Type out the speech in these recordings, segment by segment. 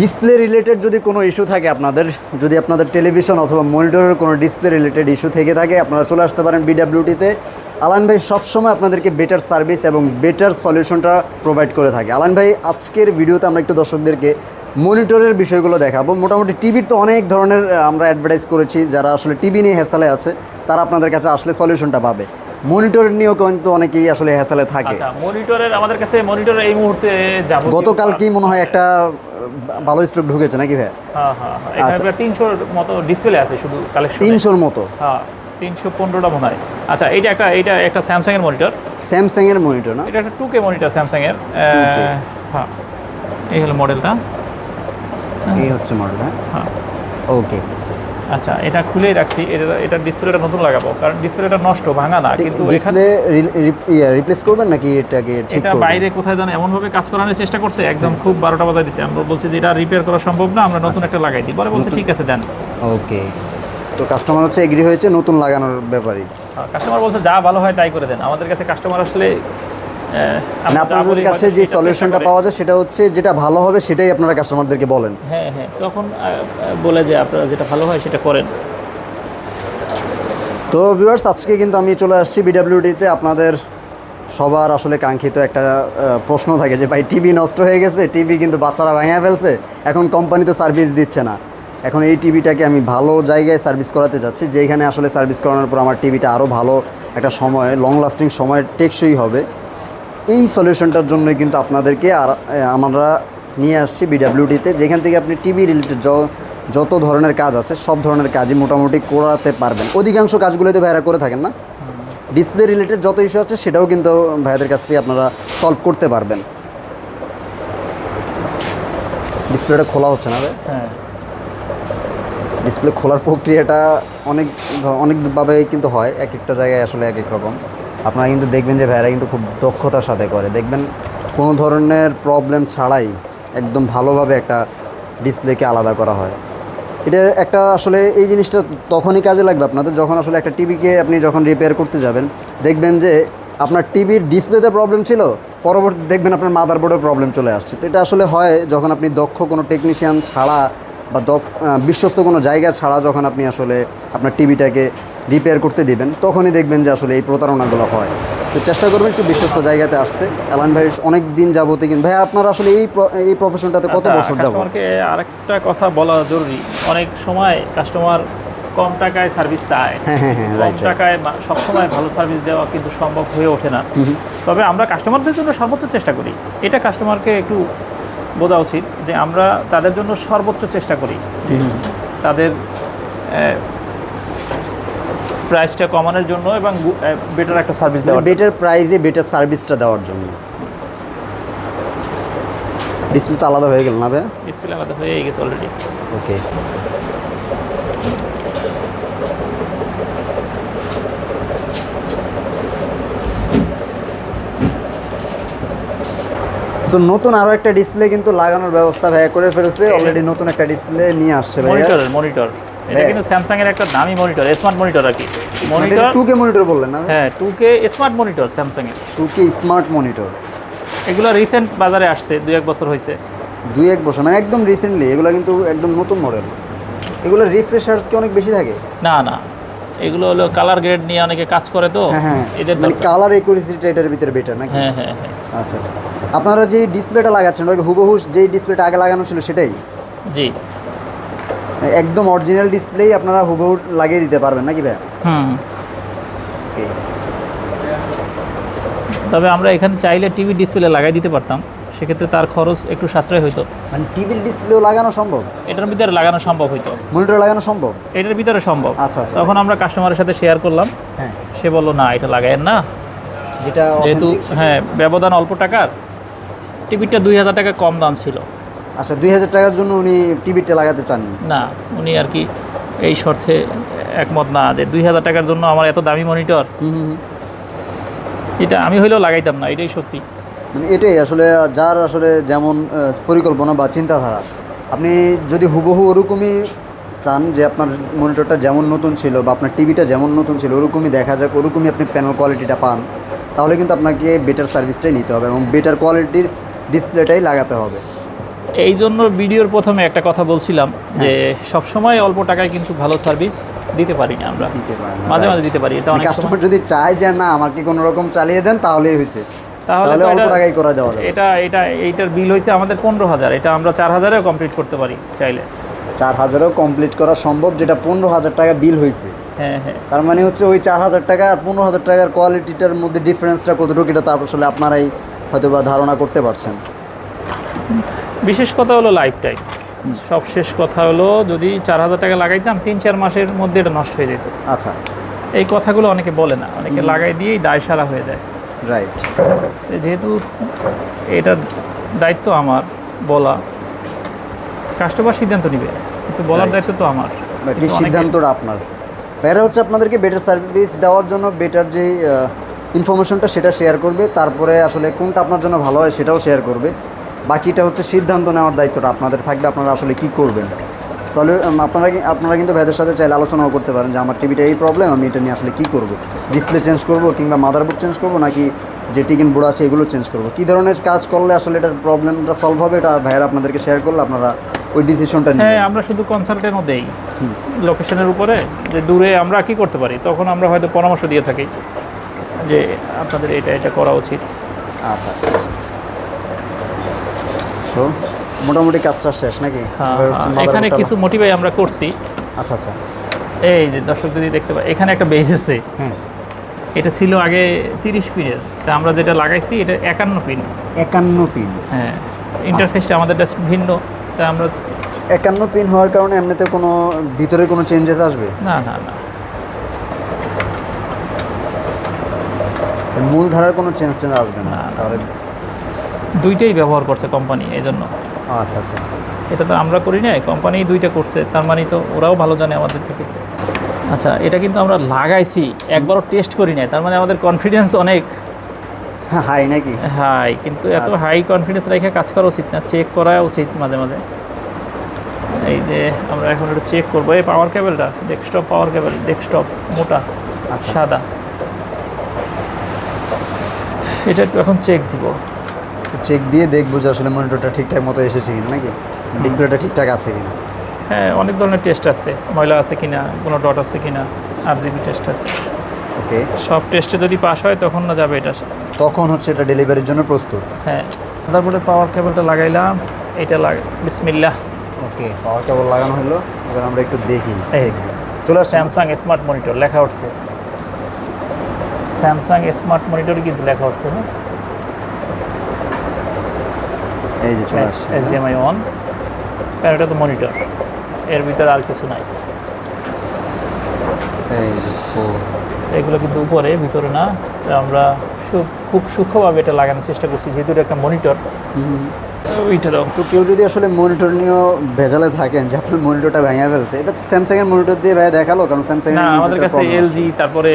Display related যদি কোনো issue থাকে আপনাদের, যদি আপনাদের টেলিভিশন অথবা মনিটরের কোনো ডিসপ্লে রিলেটেড ইস্যু থেকে থাকে, আপনারা চলে আসতে পারেন বিডাব্লিউটিতে আলান ভাই, সবসময় আপনাদেরকে বেটার সার্ভিস এবং বেটার সলিউশনটা প্রোভাইড করে থাকে। আলান ভাই, আজকের ভিডিওতে আমরা একটু দর্শকদেরকে মনিটরের বিষয়গুলো দেখাবো। মোটামুটি টিভির তো অনেক ধরনের, আমরা অ্যাডভার্টাইজ করেছি, যারা আসলে টিভি নিয়ে হেসালে আছে, তারা আপনাদের কাছে আসলে সলিউশনটা পাবে। মনিটর নিয়েও কিন্তু অনেকেই আসলে হেসালে থাকে। আচ্ছা মনিটরের আমাদের কাছে মনিটরের এই মুহূর্তে যাব গতকাল কি মনে হয় একটা ভালো স্টক ঢুকেছে নাকি ভাই? হ্যাঁ হ্যাঁ হ্যাঁ। আচ্ছা। প্রায় তিনশোর মতো ডিসপ্লে আছে শুধু কালেকশন তিনশোর মতো? হ্যাঁ তিনশো পনেরোটা মনে হয়। আচ্ছা এইটা একটা এইটা একটা স্যামসাং এর মনিটর স্যামসাং এর মনিটর না? এটা একটা টু কে মনিটর স্যামসাং এর হ্যাঁ। এই হলো মডেলটা এই হচ্ছে মডেল হ্যাঁ? হ্যাঁ। ওকে আচ্ছা এটা খুলেই রাখছি। এটা এটা ডিসপ্লেটা নতুন লাগাবো কারণ ডিসপ্লেটা নষ্ট ভাঙা না কিন্তু এখানে ডিসপ্লে রিপ্লেস করবেন নাকি এটাকে ঠিক এটা বাইরে কোথায় যেন এমনভাবে কাজ করানোর চেষ্টা করছে একদম খুব বারোটা বাজায় দিছে। আমরা বলছি যে এটা রিপেয়ার করা সম্ভব না আমরা আচ্ছা। নতুন একটা লাগাই দিই। পরে বলছে ঠিক আছে দেন। ওকে। তো কাস্টমার হচ্ছে এগ্রি হয়েছে নতুন লাগানোর ব্যাপারে। কাস্টমার বলছে যা ভালো হয় তাই করে দেন। আমাদের কাছে কাস্টমার আসলে আপনাদের কাছে যে সলিউশনটা পাওয়া যায় সেটা হচ্ছে যেটা ভালো হবে সেটাই আপনারা কাস্টমারদেরকে বলেন। হ্যাঁ হ্যাঁ তখন বলে যে আপনারা যেটা ভালো হয় সেটা করেন। তো ভিউয়ার্স আজকে কিন্তু আমি চলে আসছি বিডাব্লিউডিতে আপনাদের সবার আসলে কাঙ্ক্ষিত একটা প্রশ্ন থাকে যে ভাই টিভি নষ্ট হয়ে গেছে টিভি কিন্তু বাচ্চারা ভেঙে ফেলছে এখন কোম্পানি তো সার্ভিস দিচ্ছে না। এখন এই টিভিটাকে আমি ভালো জায়গায় সার্ভিস করাতে যাচ্ছি যেখানে আসলে সার্ভিস করানোর পর আমার টিভিটা আরও ভালো একটা সময় লং লাস্টিং সময় টেকসই হবে। এই সলিউশনটার জন্য কিন্তু আপনাদেরকে আর আমরা নিয়ে আসছি বিডাব্লিউডিতে যেখান থেকে আপনি টিভি রিলেটেড যত ধরনের কাজ আছে সব ধরনের কাজই মোটামুটি করাতে পারবেন। অধিকাংশ কাজগুলোই তো ভাইরা করে থাকেন না? ডিসপ্লে রিলেটেড যত ইস্যু আছে সেটাও কিন্তু ভাইয়াদের কাছ থেকে আপনারা সলভ করতে পারবেন। ডিসপ্লেটা খোলা হচ্ছে না ভাই হ্যাঁ। ডিসপ্লে খোলার প্রক্রিয়াটা অনেক অনেকভাবে কিন্তু হয় এক একটা জায়গায় আসলে এক এক রকম। আপনারা কিন্তু দেখবেন যে ভাইরা কিন্তু খুব দক্ষতার সাথে করে। দেখবেন কোনো ধরনের প্রবলেম ছাড়াই একদম ভালোভাবে একটা ডিসপ্লেকে আলাদা করা হয়। এটা একটা আসলে এই জিনিসটা তখনই কাজে লাগবে আপনাদের, যখন আসলে একটা টিভিকে আপনি যখন রিপেয়ার করতে যাবেন, দেখবেন যে আপনার টিভির ডিসপ্লেতে প্রবলেম ছিল, পরবর্তী দেখবেন আপনার মাদারবোর্ডের প্রবলেম চলে আসছে। তো এটা আসলে হয় যখন আপনি দক্ষ কোনো টেকনিশিয়ান ছাড়া বা দক্ষ বিশ্বস্ত কোনো জায়গা ছাড়া যখন আপনি আসলে আপনার টিভিটাকে রিপেয়ার করতে দিবেন তখনই দেখবেন যে আসলে এই প্রতারণাগুলো হয়। তো চেষ্টা করবেন একটু বিশ্বস্ত জায়গাতে আসতে। অ্যালান ভাই অনেক দিন যাবতে কিন্তু ভাই আপনার আসলে এই এই প্রফেশনটাতে কত আচ্ছা, বছর যাব কাস্টমারকে আরেকটা কথা বলা জরুরি। অনেক সময় কাস্টমার কম টাকায় সার্ভিস চায়। হ্যাঁ হ্যাঁ হ্যাঁ কম টাকায় সবসময় ভালো সার্ভিস দেওয়া কিন্তু সম্ভব হয়ে ওঠে না। তবে আমরা কাস্টমারদের জন্য সর্বোচ্চ চেষ্টা করি। এটা কাস্টমারকে একটু বোঝা উচিত যে আমরা তাদের জন্য সর্বোচ্চ চেষ্টা করি। তাদের প্রাইসটা কমানোর জন্য এবং বেটার একটা সার্ভিস দেওয়ার বেটার প্রাইজে বেটার সার্ভিসটা দেওয়ার জন্য। ডিসপ্লে তো আলাদা হয়ে গেল না ভাই ডিসপ্লে আলাদা হয়ে গেছে অলরেডি ওকে সো নতুন আরও একটা ডিসপ্লে কিন্তু লাগানোর ব্যবস্থা ভাইয়া করে ফেলেছে। অলরেডি নতুন একটা ডিসপ্লে নিয়ে আসছে ভাইয়া। মনিটর মনিটর এটা হ্যাঁ। কিন্তু স্যামসাং এর একটা দামি মনিটর স্মার্ট মনিটর আর কি। মনিটর টু কে মনিটর বললেন না? হ্যাঁ two K smart monitor Samsung এর টু কে স্মার্ট মনিটর এগুলো রিসেন্ট বাজারে আসছে দুই এক বছর হয়েছে। দুই এক বছর মানে একদম রিসেন্টলি এগুলো কিন্তু একদম নতুন মডেল এগুলো রিফ্রেশার্স কি অনেক বেশি থাকে? না না। এগুলো হলো কালার গ্রেড নিয়ে অনেকে কাজ করে তো হ্যাঁ এদের মানে কালার একুরেসিটা এটার ভিতরে বেটার নাকি? হ্যাঁ হ্যাঁ হ্যাঁ। আচ্ছা আচ্ছা। আপনারা যে ডিসপ্লেটা লাগাচ্ছেন ওটা হুবহু যেই ডিসপ্লেটা আগে লাগানো ছিল সেটাই? জি। একদম অরিজিনাল ডিসপ্লেই আপনারা হুবহু লাগিয়ে দিতে পারবেন নাকি ভাই হুম। ওকে তবে আমরা এখানে চাইলে টিভি ডিসপ্লে লাগাই দিতে পারতাম। সেক্ষেত্রে তার খরচ একটু সাশ্রয় হইতো। মানে টিভির ডিসপ্লেও লাগানো সম্ভব? এটার ভিতরে লাগানো সম্ভব হইতো। মনিটর লাগানো সম্ভব? এটার ভিতরে সম্ভব। আচ্ছা আচ্ছা। তখন আমরা কাস্টমারের সাথে শেয়ার করলাম। হ্যাঁ। সে বলল না এটা লাগায়েন না। যেটা যেহেতু হ্যাঁ ব্যবধান অল্প টাকার টিভিটা দুই হাজার টাকা কম দাম ছিল। আচ্ছা দুই হাজার টাকার জন্য উনি টিভিটা লাগাতে চাননি? না উনি আর কি এই শর্তে একমত না যে দুই হাজার টাকার জন্য আমার এত দামি মনিটর। এটা আমি হইলেও লাগাইতাম না এটাই সত্যি। মানে এটাই আসলে যার আসলে যেমন পরিকল্পনা বা চিন্তাধারা। আপনি যদি হুবহু ওরকমই চান যে আপনার মনিটরটা যেমন নতুন ছিল বা আপনার টিভিটা যেমন নতুন ছিল ওরকমই দেখা যাক ওরকমই আপনি প্যানেল কোয়ালিটিটা পান তাহলে কিন্তু আপনাকে বেটার সার্ভিসটাই নিতে হবে এবং বেটার কোয়ালিটির ডিসপ্লেটাই লাগাতে হবে। এই জন্য ভিডিওর প্রথমে একটা কথা বলছিলাম যে সব সময় অল্প টাকায় কিন্তু ভালো সার্ভিস দিতে পারি না আমরা। দিতে পারেন না, মাঝে মাঝে দিতে পারি এটা অনেক কাস্টমার যদি চায় যে না আমাকে কোনো রকম চালিয়ে দেন তাহলেই হয়েছে। তাহলে অল্প টাকায় করে দেওয়া যাবে। এটা এটা এইটার বিল হয়েছে আমাদের পনেরো হাজার এটা আমরা চার হাজারেও কমপ্লিট করতে পারি চাইলে। চার হাজারও কমপ্লিট করা সম্ভব যেটা পনেরো হাজার টাকা বিল হয়েছে। হ্যাঁ হ্যাঁ। তার মানে হচ্ছে ওই চার হাজার টাকা আর পনেরো হাজার টাকার কোয়ালিটিটার মধ্যে ডিফারেন্সটা কতটুকু এটা তো আসলে আপনারাই হয়তো বা ধারণা করতে পারছেন। বিশেষ কথা হলো লাইফ টাইম সব শেষ কথা হলো যদি চার হাজার টাকা লাগাইতাম তিন চার মাসের মধ্যে এটা নষ্ট হয়ে যেত। আচ্ছা। এই কথাগুলো অনেকে বলে না অনেকে লাগাই দিয়েই দায় সারা হয়ে যায়। রাইট যেহেতু এটার দায়িত্ব আমার বলা কাস্টমার সিদ্ধান্ত নিবে কিন্তু বলার দায়িত্ব তো আমার। সিদ্ধান্তটা আপনার। এরা হচ্ছে আপনাদেরকে বেটার সার্ভিস দেওয়ার জন্য বেটার যে ইনফরমেশনটা সেটা শেয়ার করবে তারপরে আসলে কোনটা আপনার জন্য ভালো হয় সেটাও শেয়ার করবে। বাকিটা হচ্ছে সিদ্ধান্ত নেওয়ার দায়িত্বটা আপনাদের থাকবে আপনারা আসলে কি করবেন? সলিউ আপনারা আপনারা কিন্তু ভাইদের সাথে চাইলে আলোচনাও করতে পারেন যে আমার টিভিটা এই প্রবলেম আমি এটা নিয়ে আসলে কী করব? ডিসপ্লে চেঞ্জ করব কিংবা মাদারবোর্ড চেঞ্জ করব নাকি যে টিকিন বোর্ড আছে এগুলো চেঞ্জ করব? কী ধরনের কাজ করলে আসলে এটার প্রবলেমটা সলভ হবে? এটা ভাইয়েরা আপনাদেরকে শেয়ার করলে আপনারা ওই ডিসিশনটা হ্যাঁ আমরা শুধু কনসাল্টেন্টও দেই। লোকেশনের উপরে যে দূরে আমরা কি করতে পারি? তখন আমরা হয়তো পরামর্শ দিয়ে থাকি যে আপনাদের এটা এটা করা উচিত। আচ্ছা। তো মোটামুটি কাজটা শেষ নাকি? হ্যাঁ, হ্যাঁ, এখানে কিছু মোটিভাই আমরা করছি। আচ্ছা আচ্ছা। এই যে দর্শক যদি দেখতে পাই এখানে একটা বেজ আছে। এটা ছিল আগে তিরিশ পিনের তা আমরা যেটা লাগাইছি এটা একান্ন পিন একান্ন পিন হ্যাঁ। ইন্টারফেসটা আমাদের কাছে ভিন্ন। তা আমরা একান্ন পিন হওয়ার কারণে এমনিতে কোনো ভিতরে কোনো চেঞ্জেস আসবে? না না না। মূল ধারার কোনো চেঞ্জ টেঞ্জ আসবে না। তাহলে দুইটাই ব্যবহার করছে কোম্পানি এই জন্য আচ্ছা আচ্ছা। এটা তো আমরা করি না কোম্পানি দুইটা করছে তার মানে তো ওরাও ভালো জানে আমাদের থেকে। আচ্ছা এটা কিন্তু আমরা লাগাইছি একবারও টেস্ট করি নাই তার মানে আমাদের কনফিডেন্স অনেক। হাই নাকি? হাই কিন্তু এত আচ্ছা। হাই কনফিডেন্স রেখে কাজ করা উচিত না চেক করা উচিত মাঝে মাঝে। এই যে আমরা এখন একটু চেক করব এই পাওয়ার কেবলটা ডেস্কটপ পাওয়ার কেবল ডেস্কটপ মোটা আচ্ছা। সাদা। এটা একটু এখন চেক দিব। চেক দিয়ে দেখব যে আসলে মনিটরটা ঠিকঠাক মতো এসেছে কিনা নাকি? ডিসপ্লেটা ঠিকঠাক আছে কিনা? হ্যাঁ অনেক ধরনের টেস্ট আছে। ময়লা আছে কিনা কোনো ডট আছে কিনা আর জিবি টেস্ট আছে। ওকে সব টেস্টে যদি পাস হয় তখন না যাবে এটা। তখন হচ্ছে এটা ডেলিভারির জন্য প্রস্তুত? হ্যাঁ। তারপরে পাওয়ার কেবলটা লাগাইলাম এটা লাগ বিসমিল্লা ওকে পাওয়ার কেবল লাগানো হলো এবার আমরা একটু দেখি চলে স্যামসাং স্মার্ট মনিটর লেখা উঠছে। স্যামসাং স্মার্ট মনিটর কিন্তু লেখা উঠছে হ্যাঁ? এই যে চলে আসছে এইচডিএমআই অন কারণ এটা তো মনিটর এর ভিতরে আর কিছু নাই। এগুলো কিন্তু উপরে ভিতরে না আমরা খুব সূক্ষ্মভাবে এটা লাগানোর চেষ্টা করছি যেহেতু একটা মনিটর তো কেউ যদি আসলে মনিটর নিয়েও ভেজালে থাকেন যে আপনার মনিটরটা ভেঙে ফেলছে এটা তো স্যামসাং এর মনিটর দিয়ে ভাই দেখাল কারণ স্যামসাং না আমাদের কাছে এলজি তারপরে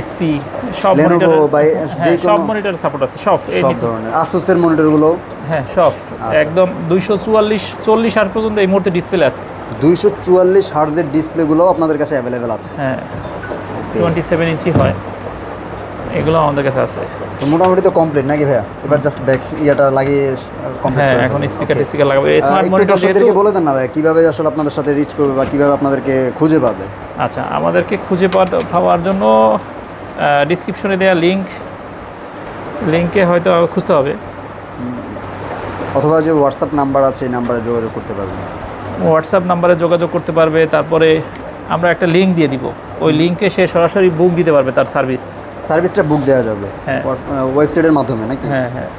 এসপি সব মনিটর বা সব মনিটর সাপোর্ট আছে সব এই সব ধরনের। আসুসের মনিটরগুলো হ্যাঁ সব। আচ্ছা। একদম দুইশো চুয়াল্লিশ চল্লিশ আট পর্যন্ত এই মুহূর্তে ডিসপ্লে আছে। দুইশো চুয়াল্লিশ হার্জের ডিসপ্লেগুলো আপনাদের কাছে অ্যাভেলেবেল আছে। হ্যাঁ টোয়েন্টি সেভেন ইঞ্চি হয়। এগুলো আমাদের কাছে আছে। তো মোটামুটি তো কমপ্লিট নাকি ভাইয়া? এবার জাস্ট ব্যাক ইয়াটা লাগিয়ে কমপ্লিট হ্যাঁ এখন স্পিকার স্পিকার লাগাবো। স্মার্ট মনিটর যেহেতু বলে দেন না ভাই কীভাবে আসলে আপনাদের সাথে রিচ করবে বা কীভাবে আপনাদেরকে খুঁজে পাবে? আচ্ছা আমাদেরকে খুঁজে পাওয়া- পাওয়ার জন্য ডিসক্রিপশনে দেওয়া লিঙ্ক লিঙ্কে হয়তো খুঁজতে হবে। অথবা যে হোয়াটসঅ্যাপ নাম্বার আছে এই নাম্বারে যোগাযোগ করতে পারবে হোয়াটসঅ্যাপ নাম্বারে যোগাযোগ করতে পারবে তারপরে আমরা একটা লিঙ্ক দিয়ে দিব। ওই লিঙ্কে সে সরাসরি বুক দিতে পারবে তার সার্ভিস সার্ভিসটা বুক দেওয়া যাবে। হ্যাঁ। ওয়েবসাইটের মাধ্যমে নাকি? হ্যাঁ হ্যাঁ।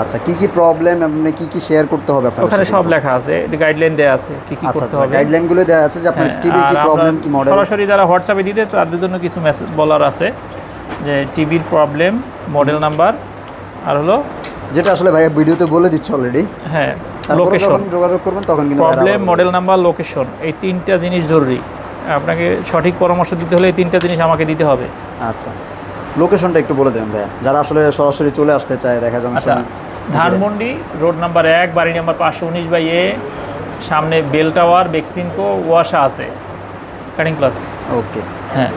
আচ্ছা কি কি প্রবলেম আপনি কি কি শেয়ার করতে হবে আপনার ওখানে সব লেখা আছে গাইডলাইন দেওয়া আছে কি কি আচ্ছা করতে হবে। গাইডলাইনগুলো দেওয়া আছে যে আপনার হ্যাঁ, টিভির কি প্রবলেম কি মডেল সরাসরি যারা হোয়াটসঅ্যাপে দিতে তাদের জন্য কিছু মেসেজ বলার আছে যে টিভির প্রবলেম মডেল নাম্বার আর হলো যেটা আসলে ভাইয়া ভিডিওতে বলে দিচ্ছে অলরেডি হ্যাঁ লোকেশন যোগাযোগ করবেন তখন কিন্তু প্রবলেম মডেল নাম্বার লোকেশন এই তিনটা জিনিস জরুরি। আপনাকে সঠিক পরামর্শ দিতে হলে এই তিনটা জিনিস আমাকে দিতে হবে। আচ্ছা লোকেশনটা একটু বলে দেবেন ভাইয়া। যারা আসলে সরাসরি চলে আসতে চায় দেখা অনেক আচ্ছা ধানমন্ডি রোড নাম্বার এক বাড়ি নাম্বার পাঁচশো উনিশ বাই এ সামনে বেল টাওয়ার বেক্সিনকো ওয়াশা আছে কাটিং প্লাস ওকে হ্যাঁ।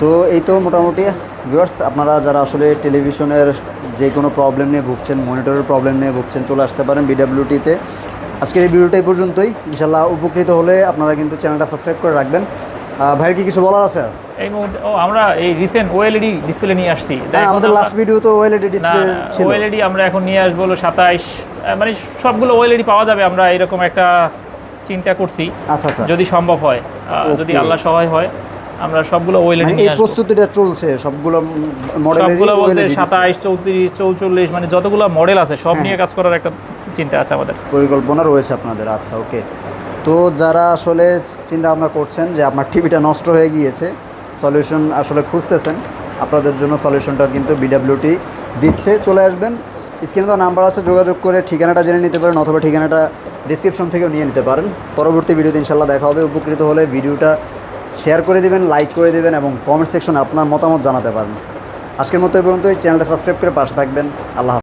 তো এই তো মোটামুটি ভিউয়ার্স আপনারা যারা আসলে টেলিভিশনের যে কোনো প্রবলেম নিয়ে ভুগছেন মনিটরের প্রবলেম নিয়ে ভুগছেন চলে আসতে পারেন বিডাব্লিউটিতে আজকের এই ভিডিওটা এই পর্যন্তই। ইনশাল্লাহ উপকৃত হলে আপনারা কিন্তু চ্যানেলটা সাবস্ক্রাইব করে রাখবেন। ভাইয়ের কি কিছু বলার আছে? এই মুহূর্তে ও আমরা এই রিসেন্ট ওএলইডি ডিসপ্লে নিয়ে আসছি। হ্যাঁ আমাদের লাস্ট ভিডিও তো ওয়েলেডি ডিসপ্লে ছিল। ওএলইডি আমরা এখন নিয়ে আসব হলো সাতাইশ মানে সবগুলো ওএলইডি পাওয়া যাবে আমরা এরকম একটা চিন্তা করছি। আচ্ছা আচ্ছা। যদি সম্ভব হয় যদি আল্লাহ সহায় হয়। আমরা সবগুলো ওএলইডি মানে এই প্রস্তুতিটা চলছে সবগুলো মডেলেরই সবগুলো বলতে ওয়েলেডি সাতাইশ চৌত্রিশ চৌচল্লিশ মানে যতগুলো মডেল আছে সব হ্যাঁ। নিয়ে কাজ করার একটা চিন্তা আছে আমাদের। পরিকল্পনা রয়েছে আপনাদের আচ্ছা ওকে। তো যারা আসলে চিন্তা ভাবনা করছেন যে আপনার টিভিটা নষ্ট হয়ে গিয়েছে সলিউশন আসলে খুঁজতেছেন আপনাদের জন্য সলিউশনটা কিন্তু বিডাব্লিউটি দিচ্ছে চলে আসবেন। স্ক্রিনে তো নাম্বার আছে যোগাযোগ করে ঠিকানাটা জেনে নিতে পারেন অথবা ঠিকানাটা ডিসক্রিপশন থেকেও নিয়ে নিতে পারেন। পরবর্তী ভিডিওতে ইনশাল্লাহ দেখা হবে। উপকৃত হলে ভিডিওটা শেয়ার করে দেবেন, লাইক করে দেবেন এবং কমেন্ট সেকশনে আপনার মতামত জানাতে পারেন আজকের মতো এই পর্যন্তই। চ্যানেলটা সাবস্ক্রাইব করে পাশে থাকবেন। আল্লাহ।